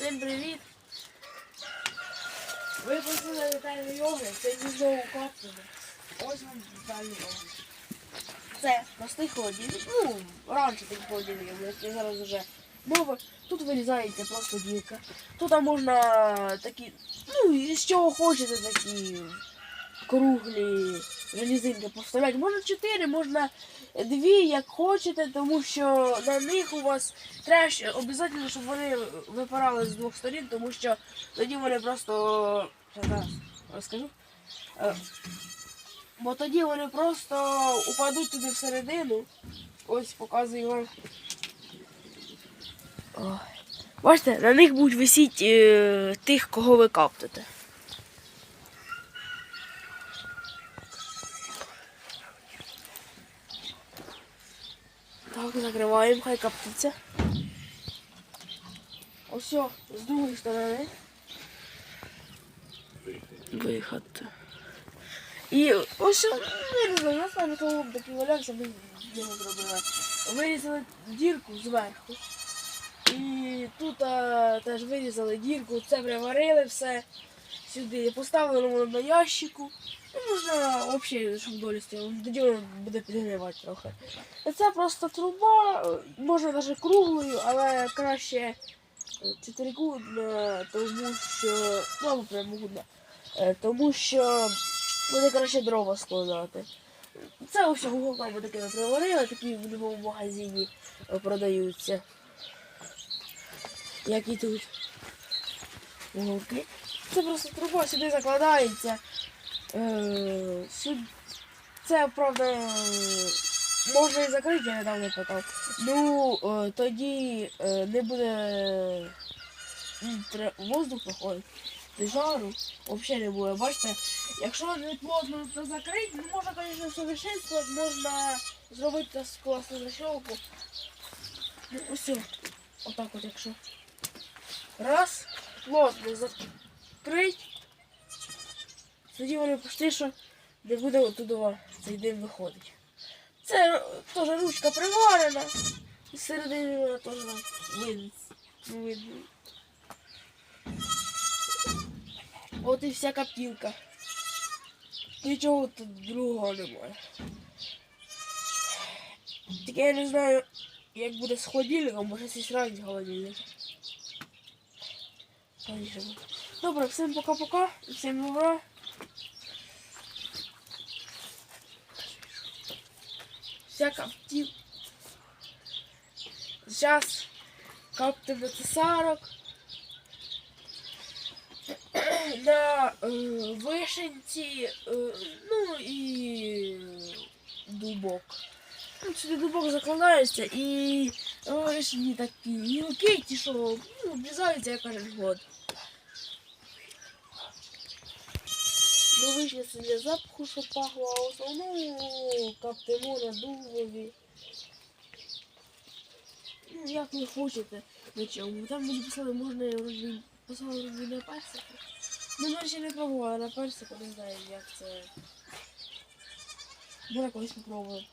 Всім привіт! Ви просили детальний огляд, це знову каптури. Ось вам детальний огляд. Це простий холодильник. Ну, раніше такий холодильник, я зараз вже нове. Тут вирізається просто дірка. Тут можна такі, ну, з чого хочете такі круглі железинки поставляти. Можна чотири, можна дві, як хочете, тому що на них у вас треба обов'язково, щоб вони випирали з двох сторін, тому що тоді вони просто. Зараз розкажу. Е, Бо тоді вони просто упадуть туди всередину. Ось показую вам. Бачите, на них будуть висіти е, тих, кого ви каптите. Так, закриваємо, хай коптиться. Ось все, з другої сторони. Виход. І ось ну, я саме того такий валявся, ми його зробили. Вирізали дірку зверху. І тут а, теж вирізали дірку, це приварили все сюди. Поставили на ящику. Ну, можна взагалі, щоб долі стояло, тоді воно буде підгрівати трохи. Це просто труба, е, можна навіть круглою, але краще е, чотирикутна, тому що. Ну, прямокутна. Е, Тому що буде краще дрова складати. Це ось гуголками такими приварили, такі в будь-якому магазині е, продаються. Як і тут. Уголки. Це просто труба сюди закладається. Е. Це, правда, можна і закрити, я недавно питав. Ну, е, тоді е, не буде воздух виходить. Жару взагалі не буде. Бачите, якщо не плотно то закрити, ну можна, звісно, совершенствувати, можна зробити класну защелку. Ну, ось. Отак от, якщо. Раз, плотно закрить. Тоді вони пішли, що не буде оттуда цей дим виходить. Це теж ручка приварена. І середини вона теж видно. От і вся каптілка. Нічого тут другого немає. Тільки я не знаю, як буде з холодильником, може сість ранить холодильник. Буде. Добре, всім пока-пока, всім добра. Вся каптів. Зараз каптиме 40 на е, вишенці, е, ну і дубок. Ну, Сюди дубок закладається і вишені такі гілки, ті, що ну, обрізаються як кожен год. Вишня для запаху, що пахло, а основному каптимо на дубові. Ну, як ви хочете на чому. Там мені писали, можна розбити. Писали розбити на персику. Ну, ми ще не пробували на персику, не знаю, як це. Я колись попробую.